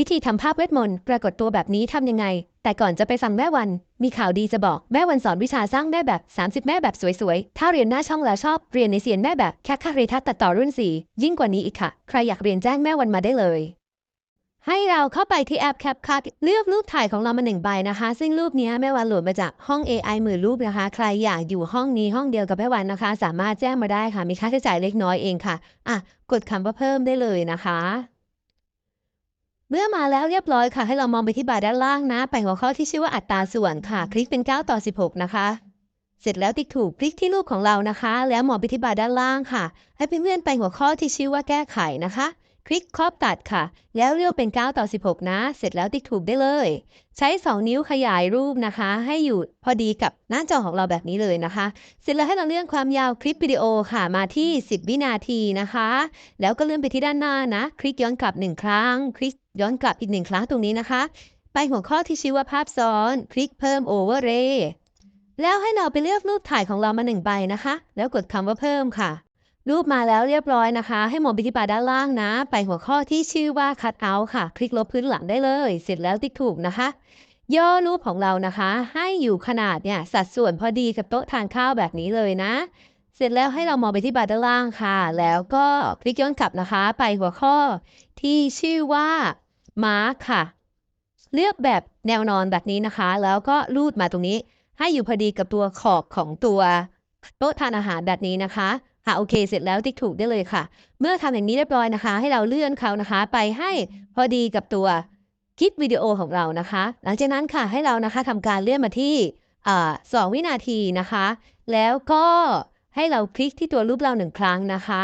วิธีทำภาพเวทมนต์ปรากฏตัวแบบนี้ทำยังไง แต่ก่อนจะไปฟังแม่วัน มีข่าวดีจะบอกแม่วันสอนวิชาสร้างแม่แบบ 30 แม่แบบสวยๆ ถ้าเรียนหน้าช่องแล้วชอบ เรียนในเซียนแม่แบบแค่ค่าเรทัศน์ตัดต่อรุ่น 4 ยิ่งกว่านี้อีกค่ะ ใครอยากเรียนแจ้งแม่วันมาได้เลยให้เราเข้าไปที่แอป CapCut เลือกรูปถ่ายของเรามาหนึ่งใบนะคะ ซึ่งรูปนี้แม่วันโหลดมาจากห้อง AI มื่นรูปนะคะ ใครอยากอยู่ห้องนี้ห้องเดียวกับแม่วันนะคะ สามารถแจ้งมาได้ค่ะ มีค่าใช้จ่ายเล็กน้อยเองค่ะ อะ กดคำว่าเพิ่มได้เลยนะคะ เมื่อมาแล้วเรียบร้อยค่ะ ให้เรามองไปที่บาร์ด้านล่างนะไปหัวข้อที่ชื่อว่าอัตราส่วนค่ะ คลิกเป็น 9 ต่อ 16 นะคะ เสร็จแล้วติ๊กถูกคลิกที่รูปของเรานะคะ แล้วมองไปที่บาร์ด้านล่างค่ะ ให้เพื่อนๆไปหัวข้อที่ชื่อว่าแก้ไขนะคะ คลิกครอบตัดค่ะ แล้วเลือกเป็น 9 ต่อ 16 นะ เสร็จแล้วติ๊กถูกได้เลย ใช้ 2 นิ้วขยายรูปนะคะ ให้อยู่พอดีกับหน้าจอของเราแบบนี้เลยนะคะ เสร็จแล้วให้เราเลื่อนความยาวคลิปวิดีโอค่ะมาที่ 10 วินาทีนะคะ แล้วก็เลื่อนไปที่ด้านหน้านะ คลิกย้อนกลับ 1 ครั้ง คลิกย้อนกลับอีก 1 ครั้งตรงนี้นะคะ ไปหัวข้อที่ชื่อว่าภาพซ้อน คลิกเพิ่ม Overlay แล้วให้เราไปเลือกรูปถ่ายของเรามาหนึ่งใบนะคะ แล้วกดคำว่าเพิ่มค่ะ รูปมาแล้วเรียบร้อยนะคะ ให้มองไปที่บาร์ด้านล่างนะ ไปหัวข้อที่ชื่อว่า cut out ค่ะ คลิกลบพื้นหลังได้เลย เสร็จแล้วติ๊กถูกนะคะ ย่อรูปของเรานะคะ ให้อยู่ขนาดเนี่ยสัดส่วนพอดีกับโต๊ะทานข้าวแบบนี้เลยนะ เสร็จแล้วให้เรามองไปที่บาร์ด้านล่างค่ะ แล้วก็คลิกย้อนกลับนะคะ ไปหัวข้อที่ชื่อว่ามาร์คค่ะ เลือกแบบแนวนอนแบบนี้นะคะ แล้วก็ลูดมาตรงนี้ ให้อยู่พอดีกับตัวขอบของตัวโต๊ะทานอาหารแบบนี้นะคะ ค่ะโอเค เสร็จแล้วติ๊กถูกได้เลยค่ะ เมื่อทำอย่างนี้เรียบร้อยนะคะ ให้เราเลื่อนเขานะคะ ไปให้พอดีกับตัวคลิปวิดีโอของเรานะคะ หลังจากนั้นค่ะให้เรานะคะทำการเลื่อนมาที่สองวินาทีนะคะ แล้วก็ให้เราคลิกที่ตัวรูปเราหนึ่งครั้งนะคะ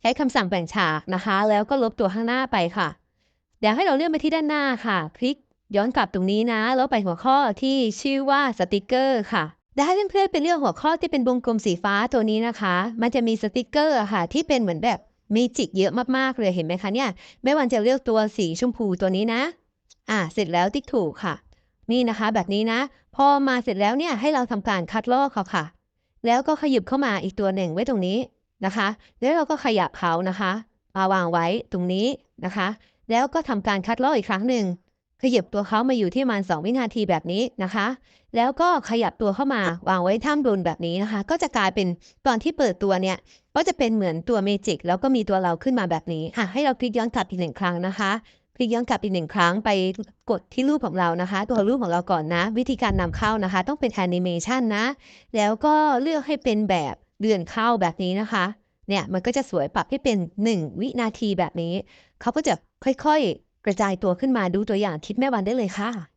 ใช้คำสั่งแบ่งฉากนะคะ แล้วก็ลบตัวข้างหน้าไปค่ะ เดี๋ยวให้เราเลื่อนไปที่ด้านหน้าค่ะ คลิกย้อนกลับตรงนี้นะ แล้วไปหัวข้อที่ชื่อว่าสติกเกอร์ค่ะ ได้ให้เพื่อนๆไปเลือกหัวข้อที่เป็นวงกลมสีฟ้าตัวนี้นะคะ มันจะมีสติกเกอร์ค่ะ ที่เป็นเหมือนแบบเมจิกเยอะมากๆเลยเห็นไหมคะเนี่ยไม่วันจะเลือกตัวสีชมพูตัวนี้นะ อ่าเสร็จแล้วติ๊กถูกค่ะ นี่นะคะ แบบนี้นะ พอมาเสร็จแล้วเนี่ยให้เราทำการคัดลอกเขาค่ะ แล้วก็ขยับเข้ามาอีกตัวหนึ่งไว้ตรงนี้นะคะ แล้วเราก็ขยับเขานะคะมาวางไว้ตรงนี้นะคะ แล้วก็ทำการคัดลอกอีกครั้งหนึ่ง ขยับตัวเขามาอยู่ที่ประมาณ2วินาทีแบบนี้นะคะ แล้วก็ขยับตัวเข้ามาวางไว้ท่ามบนแบบนี้นะคะ ก็จะกลายเป็นตอนที่เปิดตัวเนี่ย ก็จะเป็นเหมือนตัวเมจิกแล้วก็มีตัวเราขึ้นมาแบบนี้ค่ะ ให้เราคลิกย้อนกลับอีกหนึ่งครั้งนะคะคลิกย้อนกลับอีกหนึ่งครั้งไปกดที่รูปของเรานะคะ ตัวรูปของเราก่อนนะ วิธีการนำเข้านะคะ ต้องเป็นแอนิเมชันนะ แล้วก็เลือกให้เป็นแบบเดือนเข้าแบบนี้นะคะ เนี่ยมันก็จะสวยปรับให้เป็น 1 วินาทีแบบนี้ เขาก็จะค่อยๆ กระจายตัวขึ้นมาดูตัวอย่างคลิปแม่วันได้เลยค่ะ